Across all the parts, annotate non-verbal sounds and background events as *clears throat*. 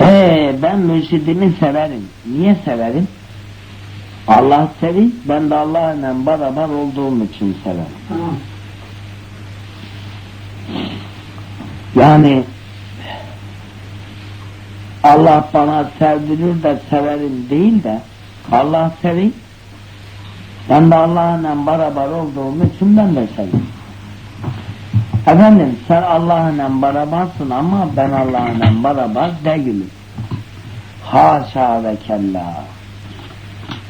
Ee, ben mürşidimi severim. Niye severim? Allah sevi, ben de Allah'la beraber olduğum için severim. Tamam. Yani Allah bana sevdirir de severim değil de Allah sevi, ben de Allah'la beraber olduğum için ben de severim. Efendim sen Allah'la berabersin ama ben Allah'la beraber değilim. Haşa ve kella.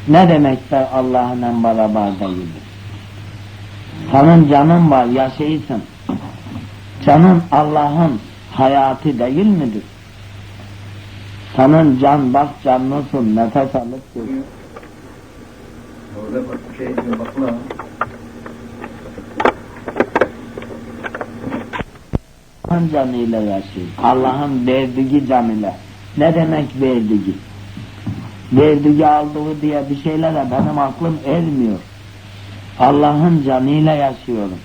Ne demek ben Allah'la beraber değilim? Senin canın var, yaşaysın. Canın Allah'ın hayatı değil midir? Senin can bak canlısın, nefes alıp. Orada bak şey diyor Allah'ın canıyla yaşayın. Allah'ın verdiği canıyla. Ne demek verdiği? Verdiği aldığı diye bir şeylere benim aklım ermiyor. Allah'ın canıyla yaşıyorum.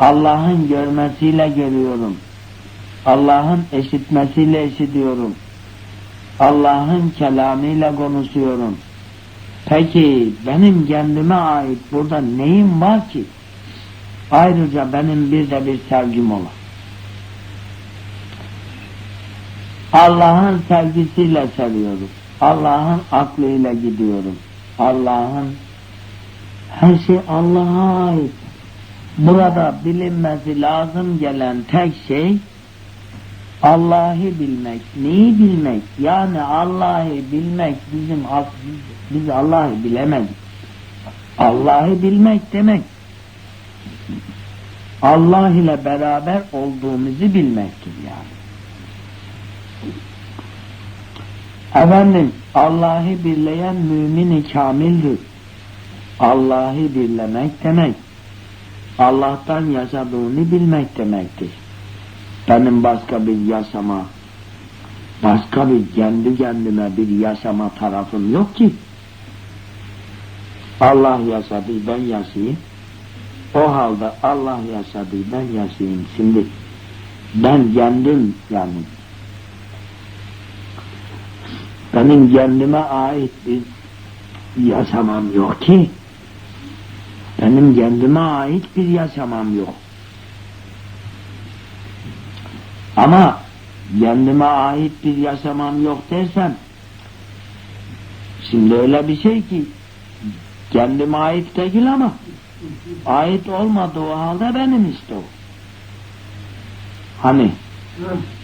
Allah'ın görmesiyle görüyorum. Allah'ın eşitmesiyle eşitiyorum. Allah'ın kelamıyla konuşuyorum. Peki benim kendime ait burada neyim var ki? Ayrıca benim bir de bir sevgim ola. Allah'ın sevgisiyle seviyorum. Allah'ın aklıyla gidiyorum. Allah'ın her şey Allah'a ait. Burada bilinmesi lazım gelen tek şey Allah'ı bilmek. Neyi bilmek? Yani Allah'ı bilmek bizim biz, biz Allah'ı bilemedik. Allah'ı bilmek demek Allah ile beraber olduğumuzu bilmektir yani. Efendim Allah'ı birleyen mümin-i kamildir. Allah'ı birlemek demek Allah'tan yaşadığını bilmek demektir. Benim başka bir yaşama, başka bir kendi kendime bir yaşama tarafım yok ki. Allah yaşadı, ben yaşayayım. O halde Allah yaşadı, ben yaşayayım. Şimdi ben kendim yani benim kendime ait bir yaşamam yok ki. Benim kendime ait bir yaşamam yok. Ama kendime ait bir yaşamam yok dersem şimdi öyle bir şey ki kendime ait değil ama ait olmadığı halde benim işte o. Hani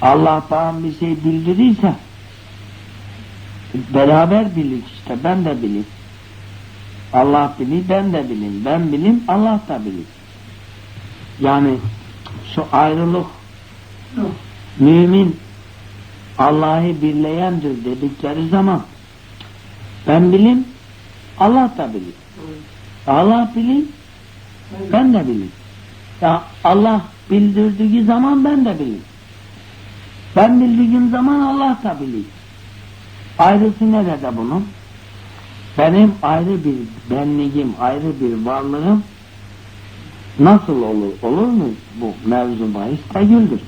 Allah bana bir şey bildirirse beraber bilir işte ben de bilir. Allah bilir ben de bilim. Ben bilim Allah da bilir. Yani şu ayrılık mümin Allah'ı birleyendir dedikleri zaman ben bilim Allah da bilir. Allah bilir ben de bilir. Ya Allah bildirdiği zaman ben de bilir. Ben bildiğim zaman Allah da bilir. Ayrısı nerede bunun? Benim ayrı bir benliğim, ayrı bir varlığım nasıl olur? Olur mu bu mevzu bahis değildir.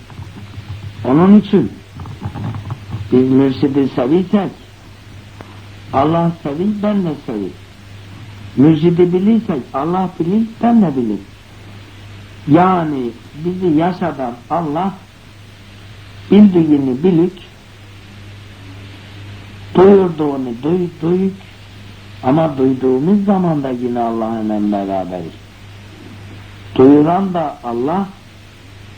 Onun için biz mürşidi sevirsek Allah sevir, ben de sevir. Mürşidi bilirsek Allah bilir, ben de bilir. Yani bizi yaşadan Allah bildiğini bilik, duyurduğunu duy, duyuk, ama duyduğumuz zaman da yine Allah'la beraberiz. Duyuran da Allah,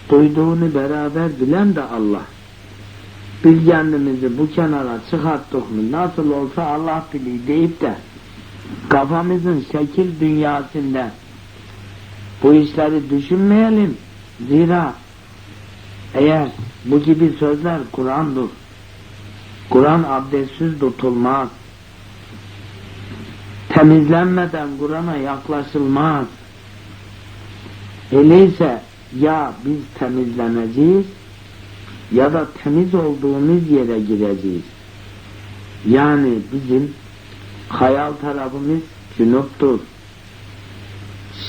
duyduğunu beraber bilen de Allah. Biz kendimizi bu kenara çıkarttık mı nasıl olsa Allah bilir deyip de kafamızın şekil dünyasında bu işleri düşünmeyelim. Zira eğer bu gibi sözler Kur'an'dır. Kur'an abdestsiz tutulmaz temizlenmeden Kur'an'a yaklaşılmaz. Öyleyse ya biz temizleneceğiz ya da temiz olduğumuz yere gireceğiz. Yani bizim hayal tarafımız cünuptur.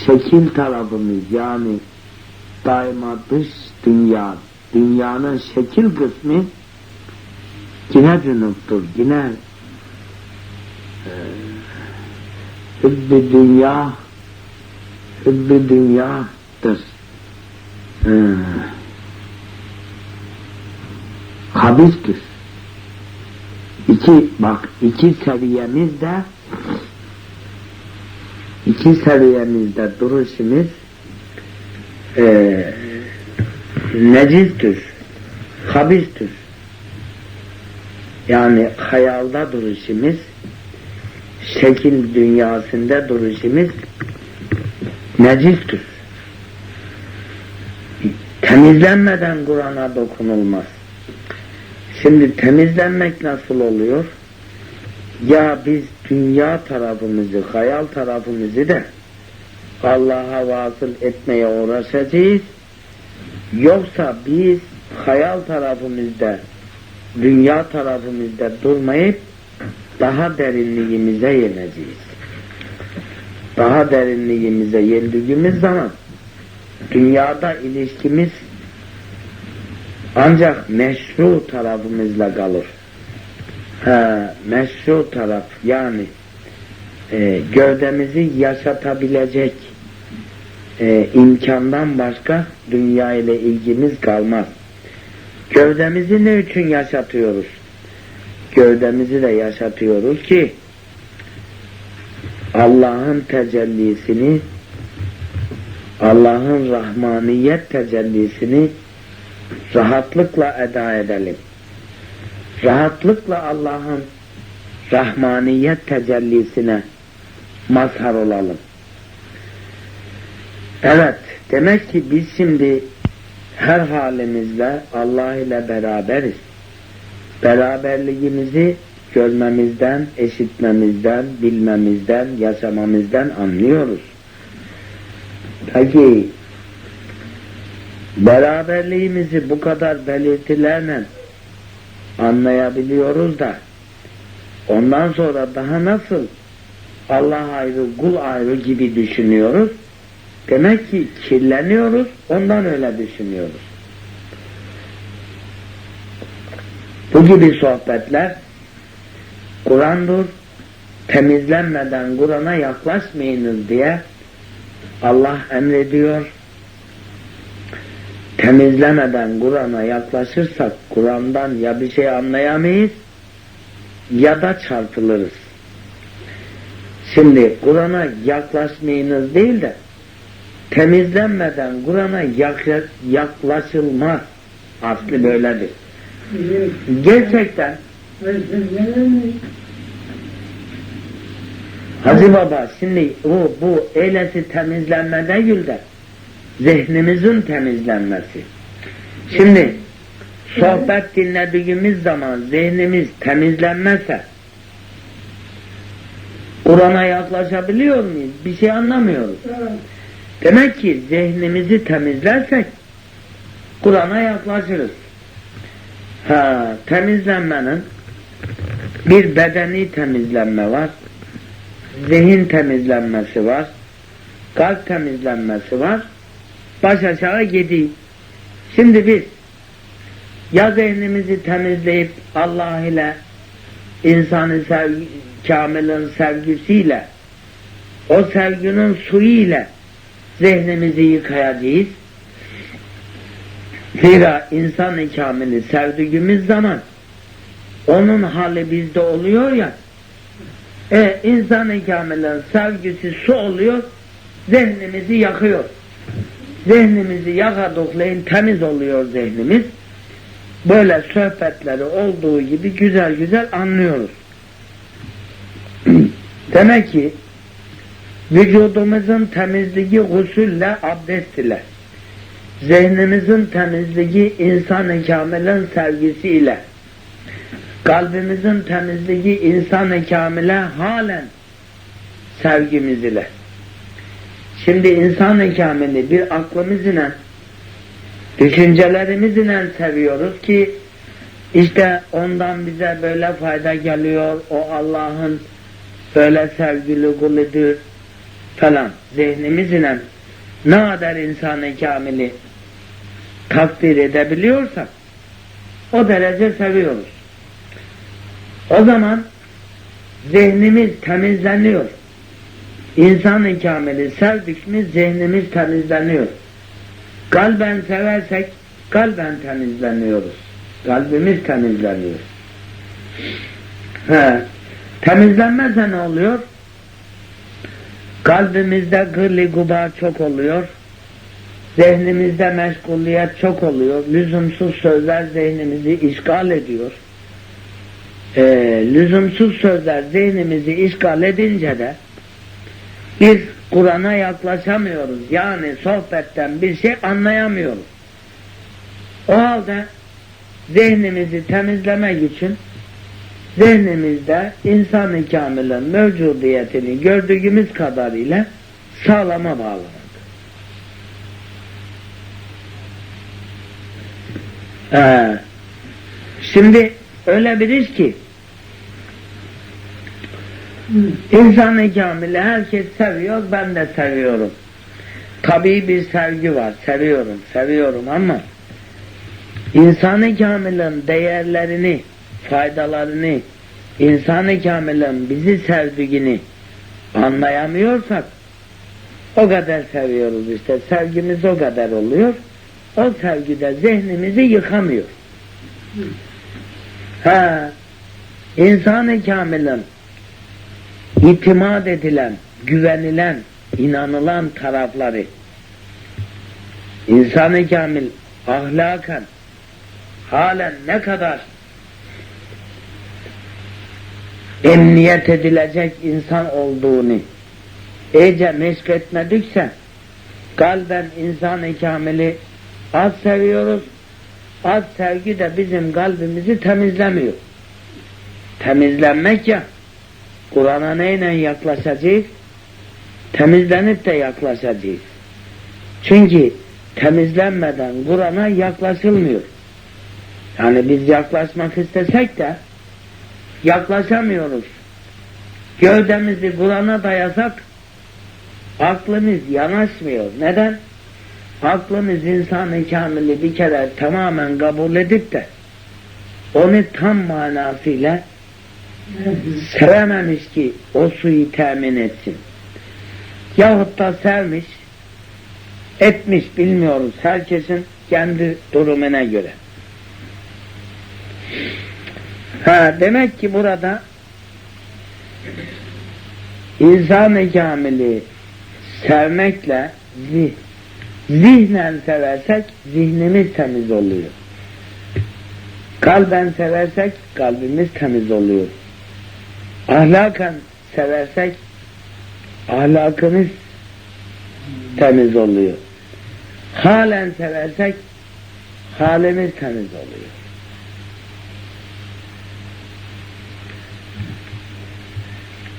Şekil tarafımız yani daima dış dünya, dünyanın şekil kısmı yine cünuptur, yine e, hübbü dünya hübbü dünyadır. E, habistir. İki, bak iki seviyemizde iki seviyemizde duruşumuz e, necistir, habistir. Yani hayalda duruşumuz, şekil dünyasında duruşumuz necistir. Temizlenmeden Kur'an'a dokunulmaz. Şimdi temizlenmek nasıl oluyor? Ya biz dünya tarafımızı, hayal tarafımızı da Allah'a vasıl etmeye uğraşacağız. Yoksa biz hayal tarafımızda, dünya tarafımızda durmayıp daha derinliğimize yeneceğiz. Daha derinliğimize yendiğimiz zaman dünyada ilişkimiz ancak meşru tarafımızla kalır. Ha, meşru taraf yani e, gövdemizi yaşatabilecek e, imkandan başka dünya ile ilgimiz kalmaz. Gövdemizi ne için yaşatıyoruz? Gövdemizi de yaşatıyoruz ki Allah'ın tecellisini Allah'ın rahmaniyet tecellisini rahatlıkla eda edelim. Rahatlıkla Allah'ın rahmaniyet tecellisine mazhar olalım. Evet, demek ki biz şimdi her halimizle Allah ile beraberiz. Beraberliğimizi görmemizden, eşitmemizden, bilmemizden, yaşamamızdan anlıyoruz. Peki beraberliğimizi bu kadar belirtilerle anlayabiliyoruz da ondan sonra daha nasıl Allah ayrı, kul ayrı gibi düşünüyoruz? Demek ki kirleniyoruz, ondan öyle düşünüyoruz. Bu gibi sohbetler Kur'an'dır. Temizlenmeden Kur'an'a yaklaşmayınız diye Allah emrediyor. Temizlemeden Kur'an'a yaklaşırsak Kur'an'dan ya bir şey anlayamayız ya da çarpılırız. Şimdi Kur'an'a yaklaşmayınız değil de temizlenmeden Kur'an'a yaklaşılmaz. Aslı böyledir. Gerçekten Hacı Baba şimdi o bu eylesi temizlenme değil de zihnimizin temizlenmesi. Şimdi sohbet dinlediğimiz zaman zihnimiz temizlenmezse Kur'an'a yaklaşabiliyor muyuz? Bir şey anlamıyoruz. Demek ki zihnimizi temizlersek Kur'an'a yaklaşırız. Ha, temizlenmenin bir bedeni temizlenme var, zihin temizlenmesi var, kalp temizlenmesi var, baş aşağı gidiyor. Şimdi biz ya zihnimizi temizleyip Allah ile insanı sevgi, kamilin sevgisiyle o sevginin suyu ile zihnimizi yıkayacağız. Zira insan-ı kamili sevdiğimiz zaman onun hali bizde oluyor ya e, insan-ı kamilin sevgisi su oluyor zihnimizi yakıyor. Zihnimizi yakadıklayın temiz oluyor zihnimiz. Böyle sohbetleri olduğu gibi güzel güzel anlıyoruz. *clears throat* Demek ki vücudumuzun temizliği gusülle, abdest ile, zihnimizin temizliği insan-ı kamilin sevgisiyle, kalbimizin temizliği insan-ı kamile halen sevgimiz ile. Şimdi insan-ı kamili bir aklımız ile, düşüncelerimiz ile seviyoruz ki, işte ondan bize böyle fayda geliyor, o Allah'ın böyle sevgili kuludur falan zihnimiz ile ne kadar insanı kamili takdir edebiliyorsak o derece seviyoruz. O zaman zihnimiz temizleniyor. İnsan-ı kamili sevdik mi zihnimiz temizleniyor. Kalben seversek kalben temizleniyoruz. Kalbimiz temizleniyor. He. Temizlenmezse ne oluyor? Kalbimizde gırli gubar çok oluyor. Zihnimizde meşguliyet çok oluyor. Lüzumsuz sözler zihnimizi işgal ediyor. Ee, lüzumsuz sözler zihnimizi işgal edince de biz Kur'an'a yaklaşamıyoruz. Yani sohbetten bir şey anlayamıyoruz. O halde zihnimizi temizlemek için zihnimizde insan-ı kamilin mevcudiyetini gördüğümüz kadarıyla sağlama bağlamak. Ee, şimdi öyle bir iş ki İnsan-ı kamili herkes seviyor, ben de seviyorum. Tabii bir sevgi var, seviyorum, seviyorum ama İnsan-ı kamilin değerlerini, faydalarını, İnsan-ı kamilin bizi sevdiğini anlayamıyorsak o kadar seviyoruz işte. Sevgimiz o kadar oluyor. O sevgide zihnimizi yıkamıyor. Ha, İnsan-ı kamilin itimat edilen, güvenilen, inanılan tarafları insan-ı kamil ahlaken halen ne kadar emniyet edilecek insan olduğunu iyice meşk etmedikse kalben insan-ı kamili az seviyoruz az sevgi de bizim kalbimizi temizlemiyor temizlenmek ya Kur'an'a neyle yaklaşacağız? Temizlenip de yaklaşacağız. Çünkü temizlenmeden Kur'an'a yaklaşılmıyor. Yani biz yaklaşmak istesek de yaklaşamıyoruz. Gövdemizi Kur'an'a dayasak aklımız yanaşmıyor. Neden? Aklımız insanı kamili bir kere tamamen kabul edip de onu tam manasıyla sevememiş ki o suyu temin etsin. Yahut da sevmiş, etmiş bilmiyoruz. Herkesin kendi durumuna göre. Ha, demek ki burada insan-ı kamili sevmekle zih, zihnen seversek zihnimiz temiz oluyor. Kalben seversek kalbimiz temiz oluyor. Ahlaken seversek ahlakımız temiz oluyor. Halen seversek halimiz temiz oluyor.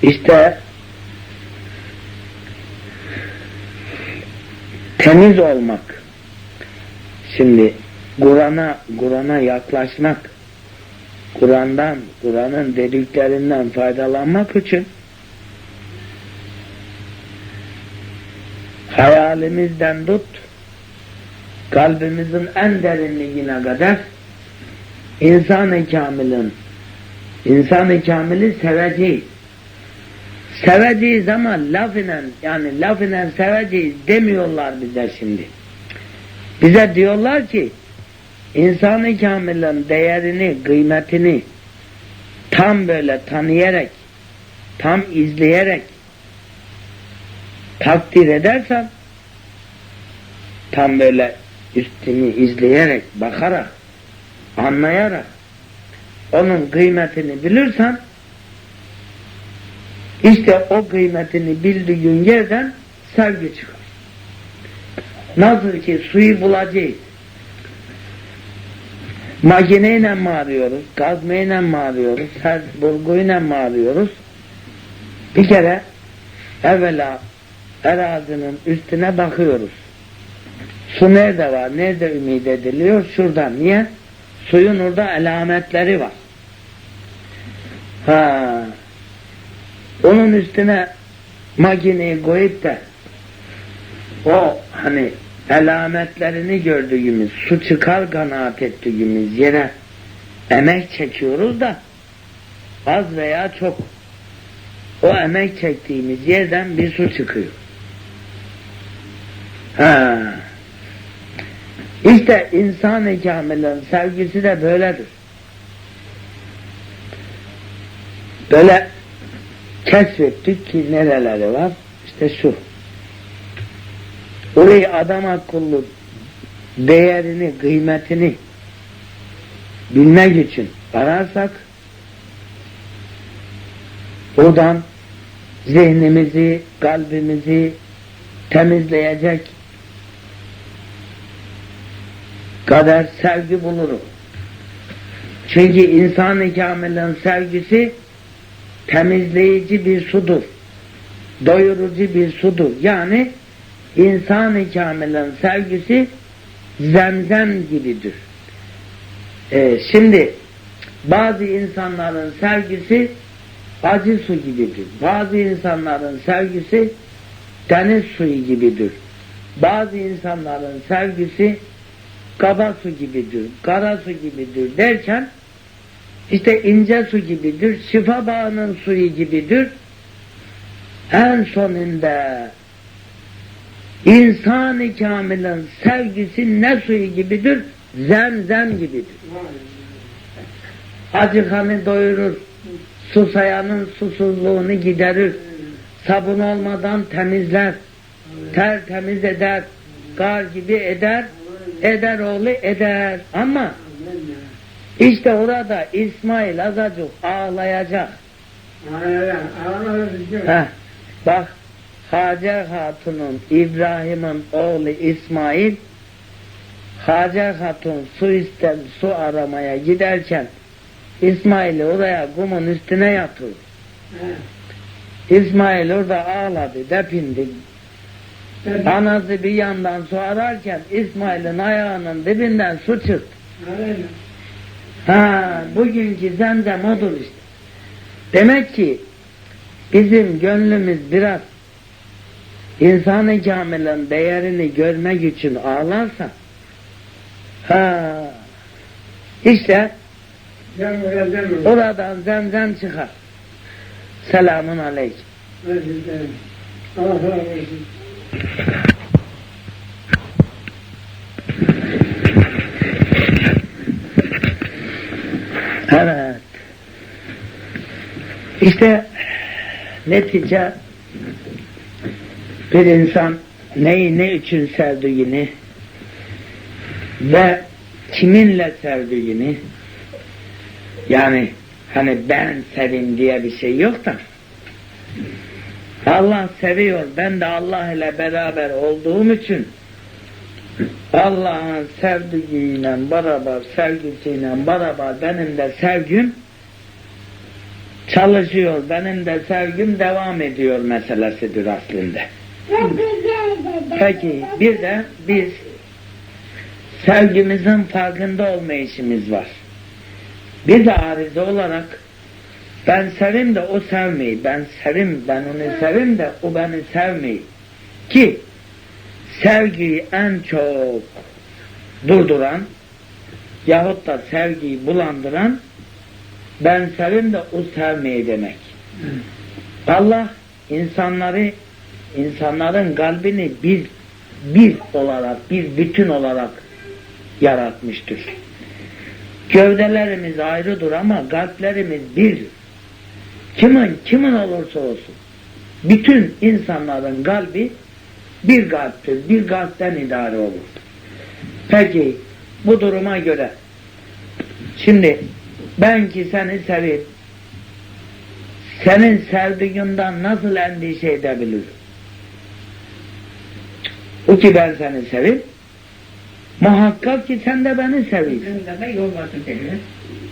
İşte temiz olmak şimdi Kur'an'a Kur'an'a yaklaşmak Kur'an'dan, Kur'an'ın dediklerinden faydalanmak için hayalimizden tut kalbimizin en derinliğine kadar insan-ı kamilin insan-ı kamili seveceğiz. Seveceğiz ama laf ile yani laf ile seveceğiz demiyorlar bize şimdi. Bize diyorlar ki İnsan-ı kamilin değerini, kıymetini tam böyle tanıyarak, tam izleyerek takdir edersen tam böyle üstünü izleyerek, bakarak, anlayarak onun kıymetini bilirsen işte o kıymetini bildiğin yerden sevgi çıkar. Nasıl ki suyu bulacağız Makineyle mi arıyoruz? Kazmayla mı arıyoruz? Her bulguyla mı arıyoruz? Bir kere evvela arazinin üstüne bakıyoruz. Su nerede var? Nerede ümit ediliyor? Şuradan. Niye? Suyun orada alametleri var. Ha. Onun üstüne makineyi koyup da o hani alametlerini gördüğümüz, su çıkar kanaat ettiğimiz yere emek çekiyoruz da az veya çok o emek çektiğimiz yerden bir su çıkıyor. Ha. İşte insan-ı kamilin sevgisi de böyledir. Böyle keşfettik ki nereleri var? İşte şu. Orayı adam akıllı değerini, kıymetini bilmek için ararsak oradan zihnimizi, kalbimizi temizleyecek kadar sevgi buluruz. Çünkü insan-ı kamilin sevgisi temizleyici bir sudur. Doyurucu bir sudur. Yani insan-ı kamilin sevgisi zemzem gibidir. Ee, şimdi bazı insanların sevgisi acı su gibidir. Bazı insanların sevgisi deniz suyu gibidir. Bazı insanların sevgisi kaba su gibidir, kara su gibidir derken işte ince su gibidir, şifa bağının suyu gibidir. En sonunda insan-ı kamilin sevgisi ne suyu gibidir? Zemzem gibidir. Acıkanı doyurur, susayanın susuzluğunu giderir, sabun olmadan temizler, ter temiz eder, kar gibi eder, eder oğlu eder. Ama işte orada İsmail azacık ağlayacak. Heh, bak Hacer Hatun'un İbrahim'in oğlu İsmail Hacer Hatun su isten su aramaya giderken İsmail'i oraya kumun üstüne yatırdı. İsmail orada ağladı, depindi. Anası bir yandan su ararken İsmail'in ayağının dibinden su çıktı. Ha, bugünkü zemzem odur işte. Demek ki bizim gönlümüz biraz insan-ı kamilin değerini görmek için ağlarsa ha, işte oradan zemzem çıkar. Selamun aleyküm. Allah razı olsun. Evet. İşte netice bir insan neyi ne için sevdiğini ve kiminle sevdiğini yani hani ben sevim diye bir şey yok da Allah seviyor. Ben de Allah ile beraber olduğum için Allah'ın sevdiğiyle beraber, sevgisiyle beraber benim de sevgim çalışıyor. Benim de sevgim devam ediyor meselesidir aslında. Peki bir de biz sevgimizin farkında olma işimiz var. Bir de arıza olarak ben sevim de o sevmeyi, ben sevim, ben onu sevim de o beni sevmeyi. Ki sevgiyi en çok durduran yahut da sevgiyi bulandıran ben sevim de o sevmeyi demek. Allah insanları insanların kalbini bir bir olarak, bir bütün olarak yaratmıştır. Gövdelerimiz ayrıdır ama kalplerimiz bir. Kimin kimin olursa olsun bütün insanların kalbi bir kalptir, bir kalpten idare olur. Peki bu duruma göre şimdi ben ki seni sevip senin sevdiğinden nasıl endişe edebilirim? O ki ben seni sevip muhakkak ki sen de beni seviyorsun.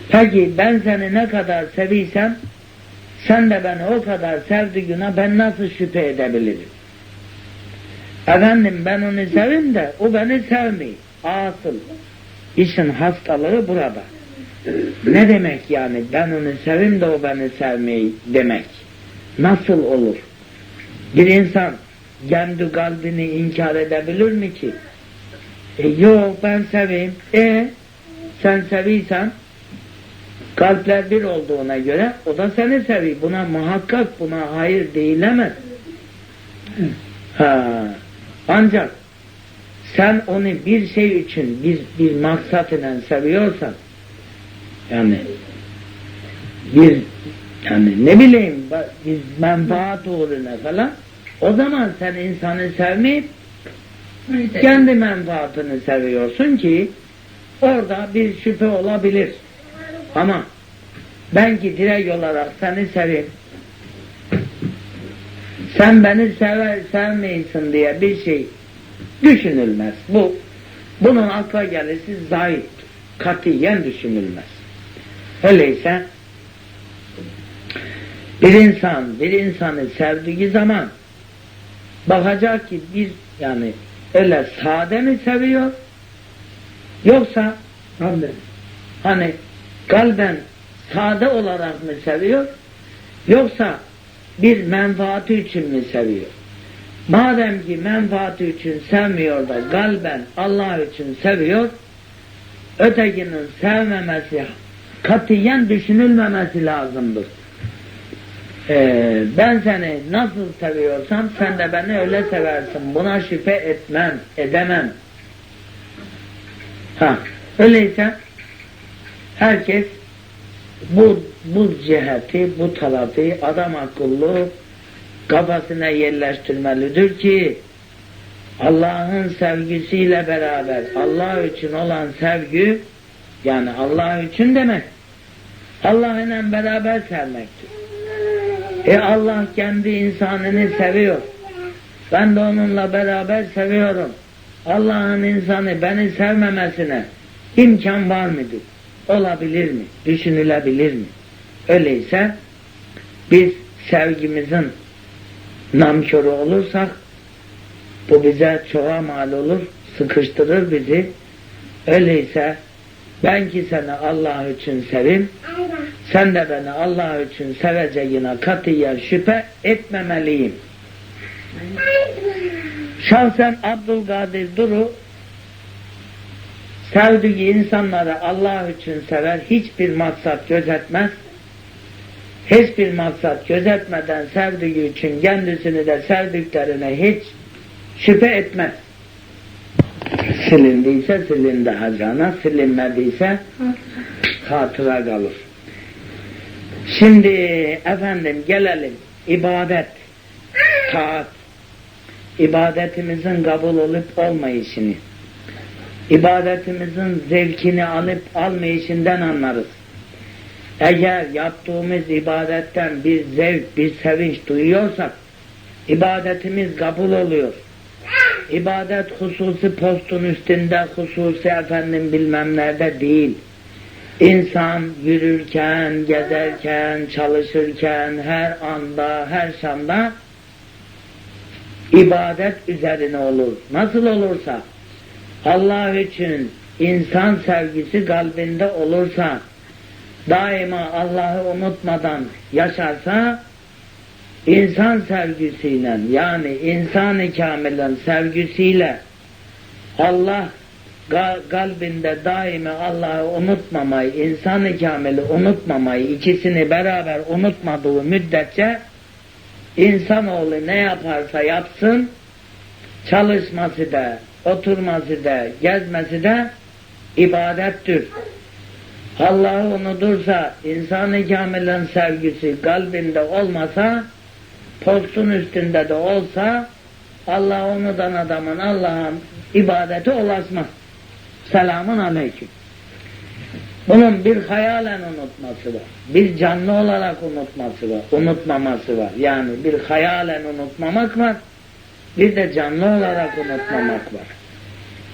Peki ben seni ne kadar seviysem sen de beni o kadar sevdiğine ben nasıl şüphe edebilirim? Efendim ben onu sevim de o beni sevmiyor. Asıl işin hastalığı burada. Ne demek yani ben onu sevim de o beni sevmeyi demek. Nasıl olur? Bir insan kendi kalbini inkar edebilir mi ki? E, yok ben seveyim. E sen seviysen Kalpler bir olduğuna göre o da seni seviyor. Buna muhakkak buna hayır değilemez. Ha. Ancak sen onu bir şey için bir, bir maksat ile seviyorsan yani bir yani ne bileyim bir menfaat uğruna falan o zaman sen insanı sevmeyip kendi menfaatını seviyorsun ki orada bir şüphe olabilir. Ama ben ki direkt olarak seni seveyim. Sen beni sever, sevmeyesin diye bir şey düşünülmez. Bu bunun akla gelisi zayıf. Katiyen düşünülmez. Öyleyse bir insan bir insanı sevdiği zaman bakacak ki bir yani öyle sade mi seviyor yoksa Hamle. hani kalben sade olarak mı seviyor yoksa bir menfaati için mi seviyor? Madem ki menfaati için sevmiyor da kalben Allah için seviyor ötekinin sevmemesi katiyen düşünülmemesi lazımdır. Ee, ben seni nasıl seviyorsam sen de beni öyle seversin. Buna şüphe etmem, edemem. Ha, öyleyse herkes bu bu ciheti, bu tarafı adam akıllı kafasına yerleştirmelidir ki Allah'ın sevgisiyle beraber Allah için olan sevgi yani Allah için demek Allah ile beraber sevmektir. E Allah kendi insanını seviyor. Ben de onunla beraber seviyorum. Allah'ın insanı beni sevmemesine imkan var mıdır? Olabilir mi? Düşünülebilir mi? Öyleyse biz sevgimizin namkörü olursak bu bize çoğa mal olur, sıkıştırır bizi. Öyleyse ben ki seni Allah için sevim, sen de beni Allah için seveceğine katiyen şüphe etmemeliyim. Şahsen Abdülkadir Duru sevdiği insanları Allah için sever, hiçbir maksat gözetmez. Hiçbir maksat gözetmeden sevdiği için kendisini de sevdiklerine hiç şüphe etmez. Silindiyse silindi hacana, silinmediyse hatıra kalır. Şimdi efendim gelelim ibadet, taat, ibadetimizin kabul olup olmayışını, ibadetimizin zevkini alıp almayışından anlarız. Eğer yaptığımız ibadetten bir zevk, bir sevinç duyuyorsak, ibadetimiz kabul oluyor. İbadet hususi postun üstünde, hususi efendim bilmem nerede değil. İnsan yürürken, gezerken, çalışırken, her anda, her şanda ibadet üzerine olur. Nasıl olursa, Allah için insan sevgisi kalbinde olursa, daima Allah'ı unutmadan yaşarsa, insan sevgisiyle yani insan-ı kamilin sevgisiyle Allah kalbinde daimi Allah'ı unutmamayı, insan-ı kamili unutmamayı, ikisini beraber unutmadığı müddetçe insanoğlu ne yaparsa yapsın, çalışması da, oturması da, gezmesi de ibadettir. Allah'ı unutursa, insan-ı kamilin sevgisi kalbinde olmasa, postun üstünde de olsa, Allah unutan adamın Allah'ın ibadeti olasmaz. Selamun aleyküm. Bunun bir hayalen unutması var. Bir canlı olarak unutması var. Unutmaması var. Yani bir hayalen unutmamak var. Bir de canlı olarak unutmamak var.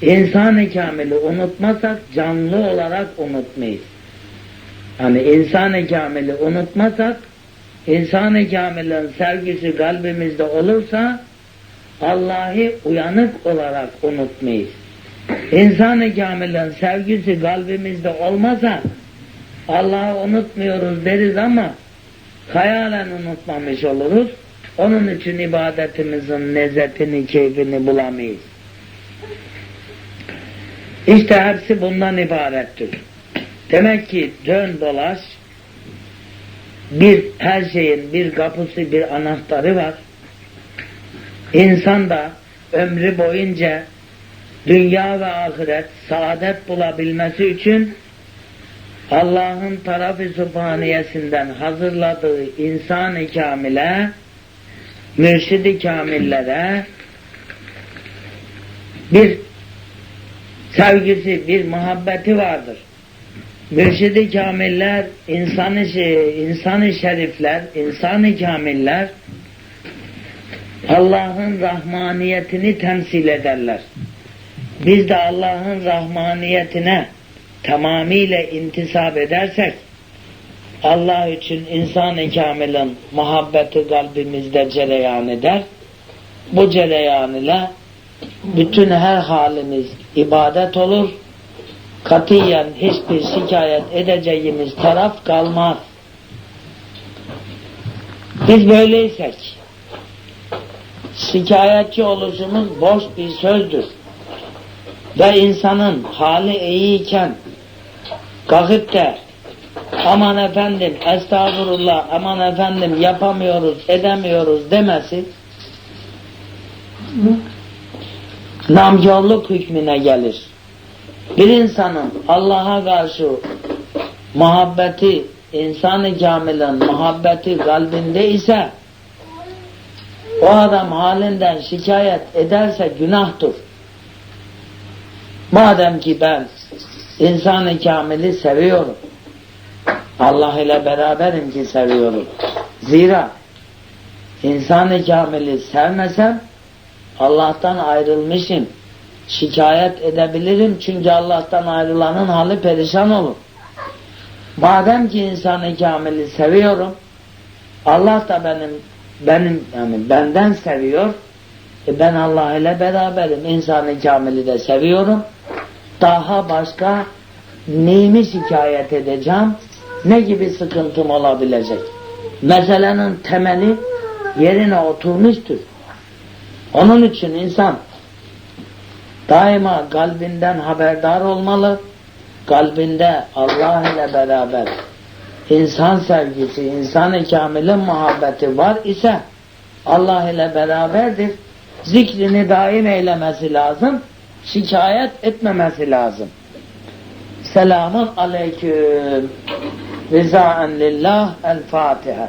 İnsan-ı kamili unutmasak canlı olarak unutmayız. Hani insan-ı kamili unutmasak insan-ı kamilin sevgisi kalbimizde olursa Allah'ı uyanık olarak unutmayız. İnsan-ı kamilin sevgisi kalbimizde olmasa Allah'ı unutmuyoruz deriz ama hayalen unutmamış oluruz. Onun için ibadetimizin lezzetini, keyfini bulamayız. İşte hepsi bundan ibarettir. Demek ki dön dolaş bir her şeyin bir kapısı bir anahtarı var. İnsan da ömrü boyunca dünya ve ahiret saadet bulabilmesi için Allah'ın tarafı subhaniyesinden hazırladığı insan-ı kamile, mürşid-i kamillere bir sevgisi, bir muhabbeti vardır. Mürşid-i kamiller, insan-ı şey, insan-ı şerifler, insan-ı kamiller Allah'ın rahmaniyetini temsil ederler. Biz de Allah'ın rahmaniyetine tamamıyla intisap edersek Allah için insan-ı kamilin muhabbeti kalbimizde cereyan eder. Bu cereyan ile bütün her halimiz ibadet olur. Katiyen hiçbir şikayet edeceğimiz taraf kalmaz. Biz böyleysek şikayetçi oluşumuz boş bir sözdür. Ve insanın hali iyiyken kalkıp da aman efendim estağfurullah aman efendim yapamıyoruz edemiyoruz demesi namkarlık hükmüne gelir. Bir insanın Allah'a karşı muhabbeti, insan-ı kamilin muhabbeti kalbinde ise o adam halinden şikayet ederse günahtır. Madem ki ben insan-ı kamili seviyorum. Allah ile beraberim ki seviyorum. Zira insan-ı kamili sevmesem Allah'tan ayrılmışım. Şikayet edebilirim çünkü Allah'tan ayrılanın hali perişan olur. Madem ki insanı kamili seviyorum, Allah da benim benim yani benden seviyor. E ben Allah ile beraberim. İnsanı kamili de seviyorum. Daha başka neyimi şikayet edeceğim? Ne gibi sıkıntım olabilecek? Meselenin temeli yerine oturmuştur. Onun için insan daima kalbinden haberdar olmalı. Kalbinde Allah ile beraber insan sevgisi, insan-ı kamilin muhabbeti var ise Allah ile beraberdir. Zikrini daim eylemesi lazım. Şikayet etmemesi lazım. Selamun aleyküm. Rizaen lillah. El Fatiha.